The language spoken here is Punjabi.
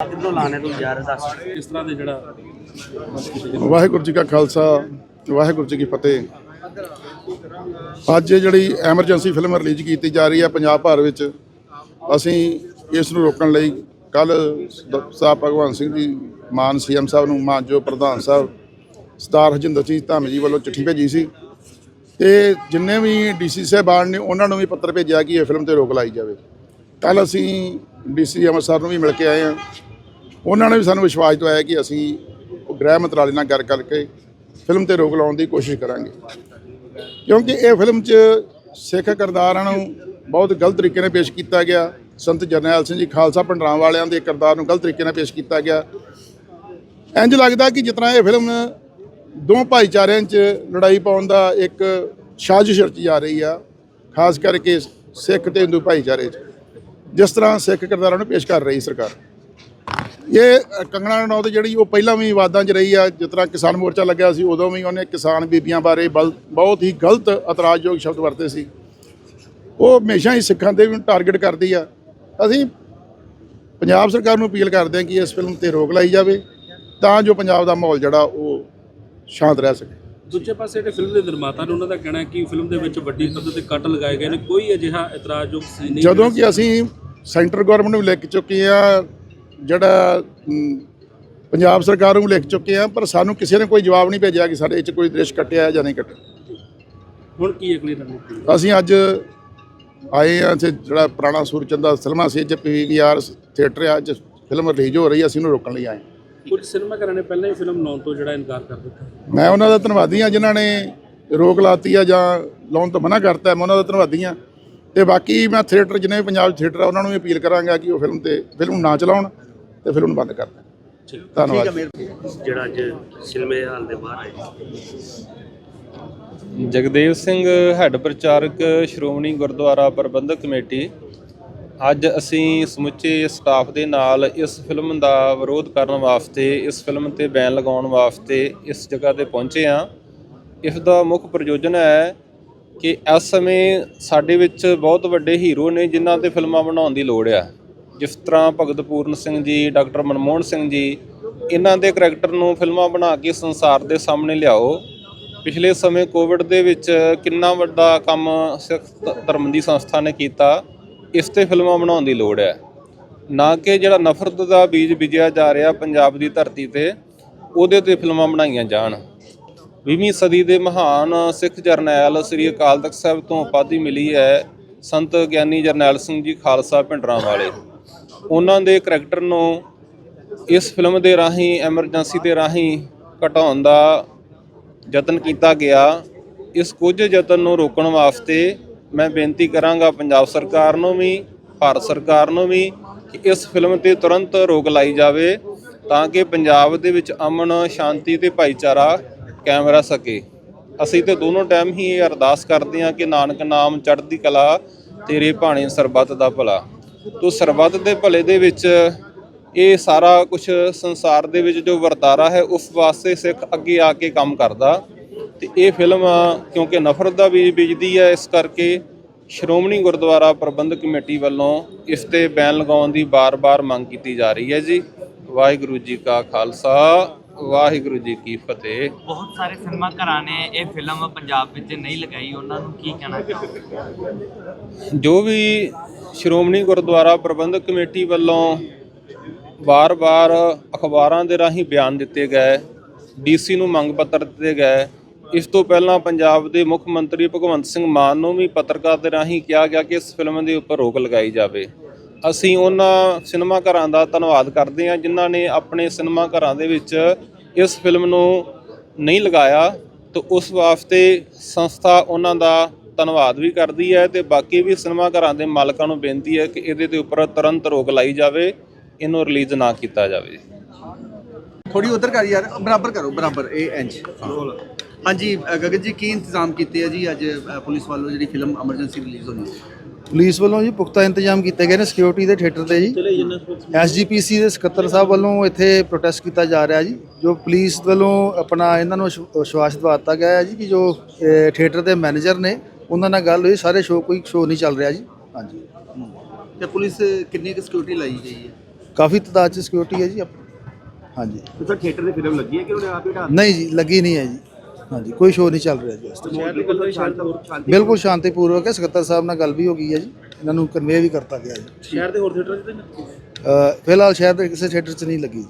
ਕਿੱਥੋਂ ਲਾਣੇ ਤੂੰ ਯਾਰ ਦੱਸ। ਇਸ ਤਰ੍ਹਾਂ ਦੇ ਜਿਹੜਾ ਵਾਹਿਗੁਰੂ ਜੀ ਕਾ ਖਾਲਸਾ ਵਾਹਿਗੁਰੂ ਜੀ ਕੀ ਫਤਿਹ। ਅੱਜ ਇਹ ਜਿਹੜੀ ਐਮਰਜੈਂਸੀ ਫਿਲਮ ਰਿਲੀਜ਼ ਕੀਤੀ ਜਾ ਰਹੀ ਹੈ ਪੰਜਾਬ ਭਰ ਵਿੱਚ ਅਸੀਂ ਇਸ ਨੂੰ ਰੋਕਣ ਲਈ ਕੱਲ ਸਾਹਿਬ ਭਗਵਾਨ ਸਿੰਘ ਜੀ ਮਾਨ ਸੀਐਮ ਸਾਹਿਬ ਨੂੰ ਮਾਨਜੋ ਪ੍ਰਧਾਨ ਸਾਹਿਬ ਸਤਾਰ ਹਜਿੰਦਰ ਸਿੰਘ ਧਾਮੀ ਜੀ ਵੱਲੋਂ ਚਿੱਠੀ ਭੇਜੀ ਸੀ। ਤੇ ਜਿੰਨੇ ਵੀ ਡੀਸੀ ਸਾਹਿਬਾਨ ਨੇ ਉਹਨਾਂ ਨੂੰ ਵੀ ਪੱਤਰ ਭੇਜਿਆ ਕਿ ਇਹ ਫਿਲਮ ਤੇ ਰੋਕ ਲਾਈ ਜਾਵੇ। ਕੱਲ ਅਸੀਂ ਡੀਸੀ ਅੰਮ੍ਰਿਤਸਰ ਨੂੰ ਵੀ ਮਿਲ ਕੇ ਆਏ ਹਾਂ। ਉਹਨਾਂ ਨੇ ਵੀ ਸਾਨੂੰ ਵਿਸ਼ਵਾਸ ਦਿਵਾਇਆ ਕਿ ਅਸੀਂ ਗ੍ਰਹਿ ਮੰਤਰਾਲੇ ਨਾਲ ਗੱਲ ਕਰਕੇ ਫਿਲਮ ਤੇ ਰੋਕ ਲਾਉਣ ਦੀ ਕੋਸ਼ਿਸ਼ ਕਰਾਂਗੇ। ਕਿਉਂਕਿ ਇਹ ਫਿਲਮ 'ਚ ਸਿੱਖ ਕਿਰਦਾਰਾਂ ਨੂੰ ਬਹੁਤ ਗਲਤ ਤਰੀਕੇ ਨਾਲ ਪੇਸ਼ ਕੀਤਾ ਗਿਆ। ਸੰਤ ਜਰਨੈਲ ਸਿੰਘ ਜੀ ਖਾਲਸਾ ਭੰਡਰਾਂ ਵਾਲਿਆਂ ਦੇ ਕਿਰਦਾਰ ਨੂੰ ਗਲਤ ਤਰੀਕੇ ਨਾਲ ਪੇਸ਼ ਕੀਤਾ ਗਿਆ। ਇੰਜ ਲੱਗਦਾ ਕਿ ਜਿਤਨਾ ਇਹ ਫਿਲਮ ਦੋ ਭਾਈਚਾਰਿਆਂ 'ਚ ਲੜਾਈ ਪਾਉਣ ਦਾ ਇੱਕ ਸਾਜ਼ਿਸ਼ ਰਚੀ ਜਾ ਰਹੀ ਆ, ਖਾਸ ਕਰਕੇ ਸਿੱਖ ਤੇ ਹਿੰਦੂ ਭਾਈਚਾਰੇ 'ਚ, ਜਿਸ ਤਰ੍ਹਾਂ ਸਿੱਖ ਕਿਰਦਾਰਾਂ ਨੂੰ ਪੇਸ਼ ਕਰ ਰਹੀ ਸਰਕਾਰ। ਇਹ ਕੰਗਣਾ ਰਣੌਤ ਜਿਹੜੀ ਉਹ ਪਹਿਲਾਂ ਵੀ ਵਾਦਾਂ 'ਚ ਰਹੀ ਆ ਜਿਸ ਤਰ੍ਹਾਂ ਕਿਸਾਨ ਮੋਰਚਾ ਲੱਗਿਆ ਸੀ ਉਦੋਂ ਵੀ ਉਹਨੇ ਕਿਸਾਨ ਬੀਬੀਆਂ ਬਾਰੇ ਬਹੁਤ ਹੀ ਗਲਤ ਇਤਰਾਜ਼ਯੋਗ ਸ਼ਬਦ ਵਰਤੇ ਸੀ। ਉਹ ਹਮੇਸ਼ਾ ਹੀ ਸਿੱਖਾਂ ਤੇ ਵੀ ਟਾਰਗੇਟ ਕਰਦੀ ਆ। ਅਸੀਂ ਪੰਜਾਬ ਸਰਕਾਰ ਨੂੰ ਅਪੀਲ ਕਰਦੇ ਹਾਂ ਕਿ ਇਸ ਫਿਲਮ ਤੇ ਰੋਕ ਲਾਈ ਜਾਵੇ ਤਾਂ ਜੋ ਪੰਜਾਬ ਦਾ ਮਾਹੌਲ ਜਿਹੜਾ ਉਹ ਸ਼ਾਂਤ ਰਹਿ ਸਕੇ। ਦੂਜੇ ਪਾਸੇ ਜਿਹੜੇ ਫਿਲਮ ਦੇ ਨਿਰਮਾਤਾ ਨੇ ਉਹਨਾਂ ਦਾ ਕਹਿਣਾ ਹੈ ਕਿ ਫਿਲਮ ਦੇ ਵਿੱਚ ਵੱਡੀ ਪੱਧਰ ਤੇ ਕੱਟ ਲਗਾਏ ਗਏ ਨੇ ਕੋਈ ਅਜਿਹਾ ਇਤਰਾਜ਼ਯੋਗ ਨਹੀਂ ਜਦੋਂ ਕਿ ਅਸੀਂ ਸੈਂਟਰ ਗਵਰਨਮੈਂਟ ਨੂੰ ਲਿਖ ਚੁੱਕੇ ਆ ਜਿਹੜਾ ਪੰਜਾਬ ਸਰਕਾਰ ਨੂੰ ਲਿਖ ਚੁੱਕੇ ਆ ਪਰ ਸਾਨੂੰ ਕਿਸੇ ਨੇ ਕੋਈ ਜਵਾਬ ਨਹੀਂ ਭੇਜਿਆ ਕਿ ਸਾਡੇ 'ਚ ਕੋਈ ਦ੍ਰਿਸ਼ ਕੱਟਿਆ ਹੈ ਜਾਂ ਨਹੀਂ ਕੱਟਿਆ। ਹੁਣ ਕੀ ਅਗਲੀ ਰਣਨੀਤੀ ਅਸੀਂ ਅੱਜ ਆਏ ਆ ਇੱਥੇ ਜਿਹੜਾ ਪੁਰਾਣਾ ਸੂਰਚੰਦਾ ਸਿਨੇਮਾ ਸੀ ਅੱਜ ਪੀਵੀਆਰ ਥੀਏਟਰ ਆ ਅੱਜ ਫਿਲਮ ਰਿਲੀਜ਼ ਹੋ ਰਹੀ ਹੈ ਅਸੀਂ ਉਹਨੂੰ ਰੋਕਣ ਲਈ ਆਏ। ਕੁਝ ਸਿਨੇਮਾ ਘਰਾਂ ਨੇ ਪਹਿਲਾਂ ਹੀ ਫਿਲਮ ਲਾਉਣ ਤੋਂ ਜਿਹੜਾ ਇਨਕਾਰ ਕਰ ਦਿੱਤਾ। ਮੈਂ ਉਹਨਾਂ ਦਾ ਧੰਨਵਾਦੀ ਆ ਜਿਨ੍ਹਾਂ ਨੇ ਰੋਕ ਲਾਤੀ ਆ ਜਾਂ ਲਾਉਣ ਤੋਂ ਮਨਾ ਕਰਤਾ ਮੈਂ ਉਹਨਾਂ ਦਾ ਧੰਨਵਾਦੀ ਆ ਤੇ ਬਾਕੀ ਮੈਂ ਥੀਏਟਰ ਜਿੰਨੇ ਵੀ ਪੰਜਾਬ ਥੀਏਟਰ ਆ ਉਹਨਾਂ ਨੂੰ ਵੀ ਅਪੀਲ ਕਰਾਂਗਾ ਕਿ ਉਹ ਫਿਲਮ ਤੇ ਫਿਲਮ ਨਾ ਚਲਾਉਣ। ਤੇ ਫਿਲਮ ਨੂੰ ਬੰਦ ਕਰ ਦੇਣ। ਠੀਕ। ਧੰਨਵਾਦ ਜਿਹੜਾ ਅੱਜ ਸਿਨੇਮੇ ਹਾਲ ਦੇ ਬਾਹਰ ਹੈ ਜਗਦੇਵ ਸਿੰਘ ਹੈੱਡ ਪ੍ਰਚਾਰਕ ਸ਼੍ਰੋਮਣੀ ਗੁਰਦੁਆਰਾ ਪ੍ਰਬੰਧਕ ਕਮੇਟੀ ਅੱਜ ਅਸੀਂ ਸਮੁੱਚੇ ਸਟਾਫ ਦੇ ਨਾਲ ਇਸ ਫਿਲਮ ਦਾ ਵਿਰੋਧ ਕਰਨ ਵਾਸਤੇ ਇਸ ਫਿਲਮ ਤੇ ਬੈਨ ਲਗਾਉਣ ਵਾਸਤੇ ਇਸ ਜਗ੍ਹਾ ਤੇ ਪਹੁੰਚੇ ਹਾਂ। ਇਸ ਦਾ ਮੁੱਖ ਪ੍ਰਯੋਜਨ ਹੈ ਕਿ ਇਸ ਸਮੇਂ ਸਾਡੇ ਵਿੱਚ ਬਹੁਤ ਵੱਡੇ ਹੀਰੋ ਨੇ ਜਿਨ੍ਹਾਂ ਤੇ ਫਿਲਮਾਂ ਬਣਾਉਣ ਦੀ ਲੋੜ ਆ। ਜਿਸ ਤਰ੍ਹਾਂ ਭਗਤ ਪੂਰਨ ਸਿੰਘ ਜੀ, ਡਾਕਟਰ ਮਨਮੋਹਨ ਸਿੰਘ ਜੀ, ਇਹਨਾਂ ਦੇ ਕਰੈਕਟਰ ਨੂੰ ਫਿਲਮਾਂ ਬਣਾ ਕੇ ਸੰਸਾਰ ਦੇ ਸਾਹਮਣੇ ਲਿਆਓ। ਪਿਛਲੇ ਸਮੇਂ ਕੋਵਿਡ ਦੇ ਵਿੱਚ ਕਿੰਨਾ ਵੱਡਾ ਕੰਮ ਸਿੱਖ ਧਰਮ ਦੀ ਸੰਸਥਾ ਨੇ ਕੀਤਾ, ਇਸ ਤੇ ਫਿਲਮਾਂ ਬਣਾਉਣ ਦੀ ਲੋੜ ਹੈ। ਨਾ ਕਿ ਜਿਹੜਾ ਨਫ਼ਰਤ ਦਾ ਬੀਜ ਬੀਜਿਆ ਜਾ ਰਿਹਾ ਪੰਜਾਬ ਦੀ ਧਰਤੀ ਤੇ, ਉਹਦੇ ਤੇ ਫਿਲਮਾਂ ਬਣਾਈਆਂ ਜਾਣ। 20ਵੀਂ ਸਦੀ ਦੇ ਮਹਾਨ ਸਿੱਖ ਜਰਨੈਲ ਸ੍ਰੀ ਅਕਾਲ ਤਖਤ ਸਾਹਿਬ ਤੋਂ ਉਪਾਧੀ ਮਿਲੀ ਹੈ ਸੰਤ ਗਿਆਨੀ ਜਰਨੈਲ ਸਿੰਘ ਜੀ ਖਾਲਸਾ ਭਿੰਡਰਾਂ ਵਾਲੇ ਉਹਨਾਂ ਦੇ ਕਰੈਕਟਰ ਨੂੰ ਇਸ ਫਿਲਮ ਦੇ ਰਾਹੀਂ ਐਮਰਜੈਂਸੀ ਦੇ ਰਾਹੀਂ ਘਟਾਉਣ ਦਾ ਯਤਨ ਕੀਤਾ ਗਿਆ। ਇਸ ਕੁਝ ਯਤਨ ਨੂੰ ਰੋਕਣ ਵਾਸਤੇ ਮੈਂ ਬੇਨਤੀ ਕਰਾਂਗਾ ਪੰਜਾਬ ਸਰਕਾਰ ਨੂੰ ਵੀ, ਭਾਰਤ ਸਰਕਾਰ ਨੂੰ ਵੀ ਕਿ ਇਸ ਫਿਲਮ ਤੇ ਤੁਰੰਤ ਰੋਕ ਲਾਈ ਜਾਵੇ ਤਾਂ ਕਿ ਪੰਜਾਬ ਦੇ ਵਿੱਚ ਅਮਨ, ਸ਼ਾਂਤੀ ਤੇ ਭਾਈਚਾਰਾ ਕਾਇਮ ਰਹਿ ਸਕੇ। ਅਸੀਂ ਤੇ ਦੋਨੋਂ ਟਾਈਮ ਹੀ ਇਹ ਅਰਦਾਸ ਕਰਦੇ ਹਾਂ ਕਿ ਨਾਨਕ ਨਾਮ ਚੜ੍ਹਦੀ ਕਲਾ ਤੇਰੇ ਭਾਣੇ ਸਰਬੱਤ ਦਾ ਭਲਾ। ਤੋ ਸਰਬੱਤ ਦੇ ਭਲੇ ਦੇ ਵਿੱਚ ਇਹ ਸਾਰਾ ਕੁਝ ਸੰਸਾਰ ਦੇ ਵਿੱਚ ਜੋ ਵਰਤਾਰਾ ਹੈ ਉਸ ਵਾਸਤੇ ਸਿੱਖ ਅੱਗੇ ਆ ਕੇ ਕੰਮ ਕਰਦਾ। ਤੇ ਇਹ ਫਿਲਮ ਕਿਉਂਕਿ ਨਫ਼ਰਤ ਦਾ ਬੀਜ ਬੀਜਦੀ ਹੈ ਇਸ ਕਰਕੇ ਸ਼੍ਰੋਮਣੀ ਗੁਰਦੁਆਰਾ ਪ੍ਰਬੰਧਕ ਕਮੇਟੀ ਵੱਲੋਂ ਇਸ ਤੇ ਬੈਨ ਲਗਾਉਣ ਦੀ ਬਾਰ-ਬਾਰ ਮੰਗ ਕੀਤੀ ਜਾ ਰਹੀ ਹੈ ਜੀ। ਵਾਹਿਗੁਰੂ ਜੀ ਕਾ ਖਾਲਸਾ ਵਾਹਿਗੁਰੂ ਜੀ ਕੀ ਫਤਿਹ। ਬਹੁਤ ਸਾਰੇ ਸਿਨੇਮਾ ਘਰਾਂ ਨੇ ਇਹ ਫਿਲਮ ਪੰਜਾਬ ਵਿੱਚ ਨਹੀਂ ਲਗਾਈ ਉਹਨਾਂ ਨੂੰ ਕੀ ਕਹਿਣਾ ਚਾਹੋਗੇ? ਜੋ ਵੀ ਸ਼੍ਰੋਮਣੀ ਗੁਰਦੁਆਰਾ ਪ੍ਰਬੰਧਕ ਕਮੇਟੀ ਵੱਲੋਂ ਵਾਰ-ਵਾਰ ਅਖਬਾਰਾਂ ਦੇ ਰਾਹੀਂ ਬਿਆਨ ਦਿੱਤੇ ਗਏ, ਡੀਸੀ ਨੂੰ ਮੰਗ ਪੱਤਰ ਦਿੱਤੇ ਗਏ। ਇਸ ਤੋਂ ਪਹਿਲਾਂ ਪੰਜਾਬ ਦੇ ਮੁੱਖ ਮੰਤਰੀ ਭਗਵੰਤ ਸਿੰਘ ਮਾਨ ਨੂੰ ਵੀ ਪੱਤਰਕਾਰ ਦੇ ਰਾਹੀਂ ਕਿਹਾ ਗਿਆ ਕਿ ਇਸ ਫਿਲਮ ਦੇ ਉੱਪਰ ਰੋਕ ਲਗਾਈ ਜਾਵੇ। ਅਸੀਂ ਉਹਨਾਂ ਸਿਨੇਮਾ ਘਰਾਂ ਦਾ ਧੰਨਵਾਦ ਕਰਦੇ ਹਾਂ ਜਿਨ੍ਹਾਂ ਨੇ ਆਪਣੇ ਸਿਨੇਮਾ ਘਰਾਂ ਦੇ ਵਿੱਚ ਇਸ ਫਿਲਮ ਨੂੰ ਨਹੀਂ ਲਗਾਇਆ। ਤੇ ਉਸ ਵਾਸਤੇ ਸੰਸਥਾ ਉਹਨਾਂ ਦਾ ਧੰਨਵਾਦ ਵੀ ਕਰਦੀ ਹੈ ਤੇ ਬਾਕੀ ਵੀ ਸਿਨੇਮਾ ਘਰਾਂ ਦੇ ਮਾਲਕਾਂ ਨੂੰ ਬੇਨਤੀ ਹੈ ਕਿ ਇਹਦੇ ਦੇ ਉੱਪਰ ਤੁਰੰਤ ਰੋਕ ਲਾਈ ਜਾਵੇ ਇਹਨੂੰ ਰਿਲੀਜ਼ ਨਾ ਕੀਤਾ ਜਾਵੇ। ਥੋੜੀ ਉਧਰ ਕਰ ਯਾਰ ਬਰਾਬਰ ਕਰੋ ਬਰਾਬਰ ਇਹ ਇੰਚ ਹਾਂਜੀ ਗਗਨ ਜੀ ਕੀ ਇੰਤਜ਼ਾਮ ਕੀਤੇ ਆ ਜੀ ਅੱਜ ਪੁਲਿਸ ਵੱਲੋਂ ਜਿਹੜੀ ਫਿਲਮ ਐਮਰਜੈਂਸੀ ਰਿਲੀਜ਼ ਹੋਣੀ ਹੈ ਪੁਲਿਸ ਵੱਲੋਂ ਜੀ ਪੁਖਤਾ ਇੰਤਜ਼ਾਮ ਕੀਤੇ ਗਏ ਨੇ ਸਿਕਿਉਰਿਟੀ ਦੇ ਥੀਏਟਰ ਤੇ ਜੀ। ਐਸਜੀਪੀਸੀ ਦੇ ਸਕੱਤਰ ਸਾਹਿਬ ਵੱਲੋਂ ਇੱਥੇ ਪ੍ਰੋਟੈਸਟ ਕੀਤਾ ਜਾ ਰਿਹਾ ਜੀ ਜੋ ਪੁਲਿਸ ਵੱਲੋਂ ਆਪਣਾ ਇਹਨਾਂ ਨੂੰ ਵਿਸ਼- ਵਿਸ਼ਵਾਸ ਦਿਵਾਤਾ ਗਿਆ ਹੈ ਜੀ ਕਿ ਜੋ ਥੀਏਟਰ ਦੇ ਮੈਨੇਜਰ ਨੇ ਉਹਨਾਂ ਨਾਲ ਗੱਲ ਹੋਈ ਸਾਰੇ ਸ਼ੋਅ ਕੋਈ ਸ਼ੋਅ ਨਹੀਂ ਚੱਲ ਰਿਹਾ ਜੀ। ਹਾਂਜੀ। ਤੇ ਪੁਲਿਸ ਕਿੰਨੀ ਕੁ ਸਿਕਿਉਰਿਟੀ ਲਾਈ ਗਈ ਹੈ? ਕਾਫੀ ਤਾਦਾਦ ਚ ਸਿਕਿਉਰਿਟੀ ਹੈ ਜੀ ਹਾਂਜੀ। ਸਰ ਥੀਏਟਰ ਦੇ ਫਿਲਮ ਲੱਗੀ ਹੈ ਕਿ ਉਹਨੇ ਆਪ ਹੀ ਢਾਹ? ਨਹੀਂ ਜੀ ਲੱਗੀ ਨਹੀਂ ਹੈ ਜੀ। ਹਾਂਜੀ ਕੋਈ ਸ਼ੋਅ ਨਹੀਂ ਚੱਲ ਰਿਹਾ ਜੀ। ਇਸ। ਬਿਲਕੁਲ ਸ਼ਾਂਤੀ ਬਿਲਕੁਲ ਸ਼ਾਂਤੀਪੂਰਵਕ ਹੈ ਸਕੱਤਰ ਸਾਹਿਬ ਨਾਲ ਗੱਲ ਵੀ ਹੋ ਗਈ ਹੈ ਜੀ। ਇਹਨਾਂ ਨੂੰ ਕਨਵੇ ਵੀ ਕਰਤਾ ਗਿਆ ਜੀ। ਸ਼ਹਿਰ ਦੇ ਹੋਰ ਥੀਏਟਰਾਂ 'ਚ ਫਿਲਹਾਲ ਸ਼ਹਿਰ ਦੇ ਕਿਸੇ ਥੀਏਟਰ 'ਚ ਨਹੀਂ ਲੱਗੀ ਜੀ।